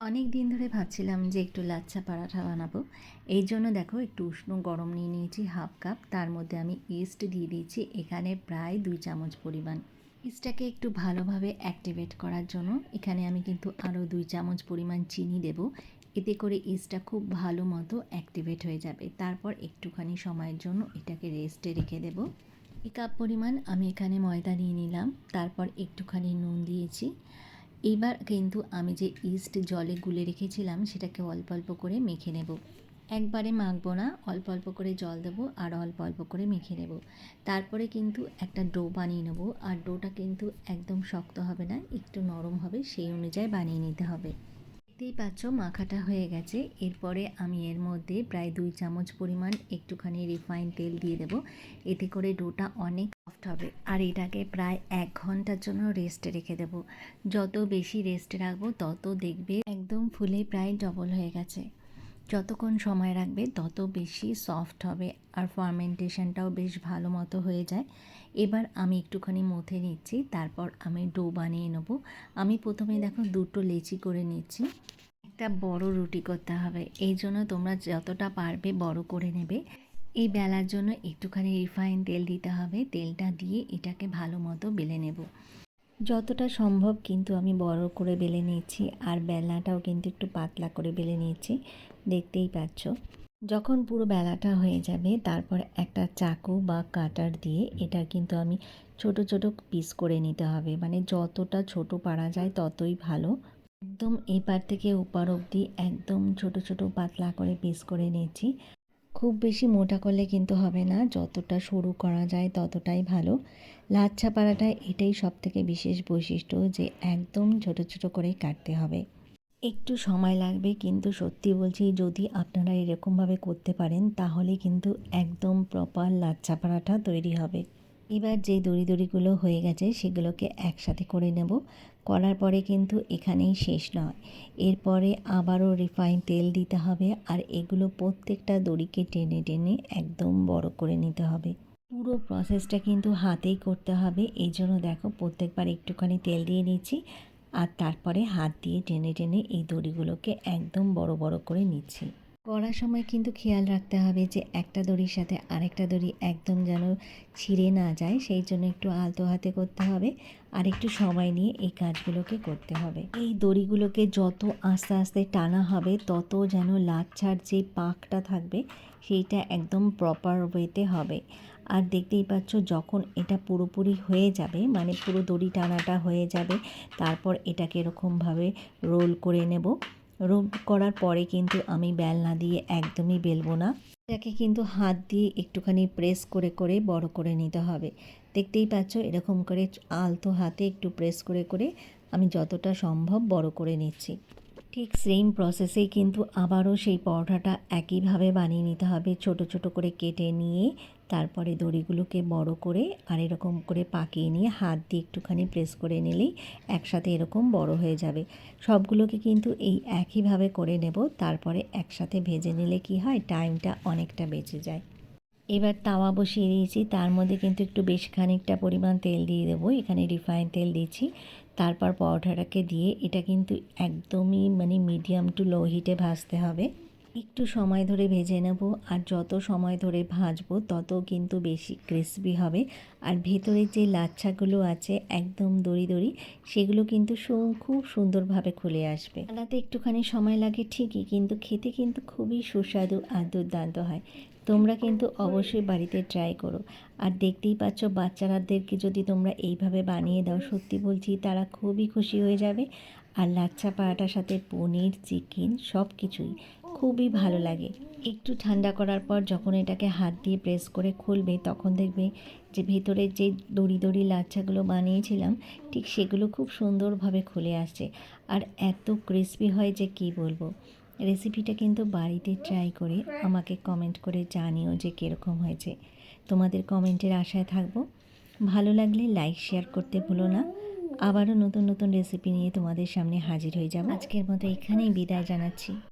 অনেক দিন ধরে ভাবছিলাম যে একটু লাচ্ছা পরাঠা বানাবো। এই জন্য দেখো একটু উষ্ণ গরম নিয়ে নিয়েছি হাফ কাপ। তার মধ্যে আমি ইস্ট দিয়ে দিয়েছি এখানে প্রায় দুই চামচ পরিমাণ। ইস্টটাকে একটু ভালোভাবে অ্যাক্টিভেট করার জন্য এখানে আমি কিন্তু আরও দুই চামচ পরিমাণ চিনি দেব। এতে করে ইস্টটা খুব ভালো মতো অ্যাক্টিভেট হয়ে যাবে। তারপর একটুখানি সময়ের জন্য এটাকে রেস্টে রেখে দেব। এক কাপ পরিমাণ আমি এখানে ময়দা নিয়ে নিলাম। তারপর একটুখানি নুন দিয়েছি। এবার কিন্তু আমি যে ইস্ট জলে গুলে রেখেছিলাম, সেটাকে অল্প অল্প করে মেখে নেব। একবারে মাখবো না, অল্প অল্প করে জল দেবো আর অল্প অল্প করে মেখে নেব। তারপরে কিন্তু একটা ডো বানিয়ে নেব, আর ডোটা কিন্তু একদম শক্ত হবে না, একটু নরম হবে, সেই অনুযায়ী বানিয়ে নিতে হবে। দেখতেই পাচ্ছ মাখাটা হয়ে গেছে। এরপরে আমি এর মধ্যে প্রায় দুই চামচ পরিমাণ একটুখানি রিফাইন তেল দিয়ে দেব। এতে করে ডোটা অনেক সফট হবে। আর এটাকে প্রায় এক ঘণ্টার জন্য রেস্টে রেখে দেব। যত বেশি রেস্টে রাখব, তত দেখবে একদম ফুলে প্রায় ডবল হয়ে গেছে। যতক্ষণ সময় রাখবে, তত বেশি সফট হবে আর ফার্মেন্টেশনটাও বেশ ভালো মতো হয়ে যায়। এবার আমি একটুখানি মথে নিচ্ছি, তারপর আমি ডো বানিয়ে নেব। আমি প্রথমে দেখো দুটো লেচি করে নিচ্ছি। একটা বড় রুটি করতে হবে। এই জন্য তোমরা যতটা পারবে বড় করে নেবে। এই বেলার জন্য একটুখানি রিফাইন তেল দিতে হবে। তেলটা দিয়ে এটাকে ভালো মতো বেলে নেব। যতটা সম্ভব কিন্তু আমি বড় করে বেলে নিয়েছি আর বেলাটাও কিন্তু একটু পাতলা করে বেলে নিয়েছি। দেখতেই পাচ্ছ। যখন পুরো বেলাটা হয়ে যাবে, তারপর একটা চাকু বা কাটার দিয়ে এটা কিন্তু আমি ছোট ছোট পিস করে নিতে হবে। মানে যতটা ছোট পারা যায় ততই ভালো। একদম এপার থেকে ওপার অবধি একদম ছোট ছোট পাতলা করে পিস করে নিয়েছি। খুব বেশি মোটা করলে কিন্তু হবে না, যতটা সরু করা যায় ততটাই ভালো। লাচ্ছা পাড়াটায় এটাই সব থেকে বিশেষ বৈশিষ্ট্য যে একদম ছোট ছোট করেই কাটতে হবে। একটু সময় লাগবে কিন্তু সত্যি বলছি যদি আপনারা এরকমভাবে করতে পারেন তাহলে কিন্তু একদম প্রপার লাচ্ছা পাড়াটা তৈরি হবে। এবার যে দড়ি দড়িগুলো হয়ে গেছে সেগুলোকে একসাথে করে নেব। করার পরে কিন্তু এখানেই শেষ নয়। এরপরে আবারও রিফাইন তেল দিতে হবে আর এগুলো প্রত্যেকটা দড়িকে টেনে টেনে একদম বড় করে নিতে হবে। পুরো প্রসেসটা কিন্তু হাতেই করতে হবে। এই জন্য দেখো প্রত্যেকবার একটুখানি তেল দিয়ে নিচ্ছি আর তারপরে হাত দিয়ে টেনে টেনে এই দড়িগুলোকে একদম বড় বড় করে নিচ্ছি। করার সময় কিন্তু খেয়াল রাখতে হবে যে একটা দড়ির সাথে আরেকটা দড়ি একদম যেন ছিঁড়ে না যায়, সেই জন্য একটু আলতো হাতে করতে হবে। আর একটু সময় নিয়ে এই কাজগুলোকে করতে হবে। এই দড়িগুলোকে যত আস্তে আস্তে টানা হবে, তত যেন লাচ্ছার যে পাকটা থাকবে, সেইটা একদম প্রপার ওয়েতে হবে। আর দেখতেই পাচ্ছ, যখন এটা পুরোপুরি হয়ে যাবে মানে পুরো দড়ি টানাটা হয়ে যাবে, তারপর এটাকে এরকমভাবে রোল করে নেব। রোল করার পরে কিন্তু আমি বেল না দিয়ে একদমই বেলবো না। এটাকে কিন্তু হাত দিয়ে একটুখানি প্রেস করে করে, বড় করে নিতে হবে। দেখতেই পাচ্ছ এরকম করে আলতো হাতে একটু প্রেস করে করে আমি যতটা সম্ভব বড় করে নিচ্ছি। ঠিক সেম প্রসেসেই কিন্তু আবারও সেই পরোটাটা একইভাবে বানিয়ে নিতে হবে। ছোট ছোট করে কেটে নিয়ে তারপরে দড়িগুলোকে বড় করে আর এরকম করে পাকিয়ে নিয়ে হাত দিয়ে একটুখানি প্রেস করে নিলেই একসাথে এরকম বড় হয়ে যাবে। সবগুলোকে কিন্তু এই একইভাবে করে নেব, তারপরে একসাথে ভেজে নিলে কি হয়? টাইমটা অনেকটা বেঁচে যায়। এবার তাওয়া বসিয়ে দিয়েছি। তার মধ্যে কিন্তু একটু বেশ খানিকটা পরিমাণ তেল দিয়ে দেবো। এখানে রিফাইন তেল দিয়েছি তারপর পরোটাটাকে দিয়ে এটা কিন্তু একদমই মানে মিডিয়াম টু লো হিটে ভাজতে হবে। একটু সময় ধরে ভেজে নেব আর যত সময় ধরে ভাজবো তত কিন্তু বেশি ক্রিসপি হবে। আর ভেতরে যে লাচ্ছাগুলো আছে একদম দড়ি দড়ি সেগুলো কিন্তু খুব সুন্দরভাবে খুলে আসবে। রাতে একটুখানি সময় লাগে ঠিকই কিন্তু খেতে কিন্তু খুবই সুস্বাদু আর দুর্দান্ত হয়। তোমরা কিন্তু অবশ্যই বাড়িতে ট্রাই করো। আর দেখতেই পাচ্ছ বাচ্চারাদেরকে যদি তোমরা এইভাবে বানিয়ে দাও সত্যি বলছি তারা খুবই খুশি হয়ে যাবে। আর লাচ্ছা পাড়াটার সাথে পনির, চিকেন সব কিছুই খুবই ভালো লাগে। একটু ঠান্ডা করার পর যখন এটাকে হাত দিয়ে প্রেস করে খুলবে, তখন দেখবে যে ভেতরে যে দড়ি দড়ি লাচ্ছাগুলো বানিয়েছিলাম, ঠিক সেগুলো খুব সুন্দরভাবে খুলে আসছে। আর এত ক্রিসপি হয় যে কি বলব? রেসিপিটা কিন্তু বাড়িতে ট্রাই করে আমাকে কমেন্ট করে জানিও যে কীরকম হয়েছে। তোমাদের কমেন্টের আশায় থাকব। ভালো লাগলে লাইক শেয়ার করতে ভুলো না। আবারও নতুন নতুন রেসিপি নিয়ে তোমাদের সামনে হাজির হয়ে যাব। আজকের মতো এখানেই বিদায় জানাচ্ছি।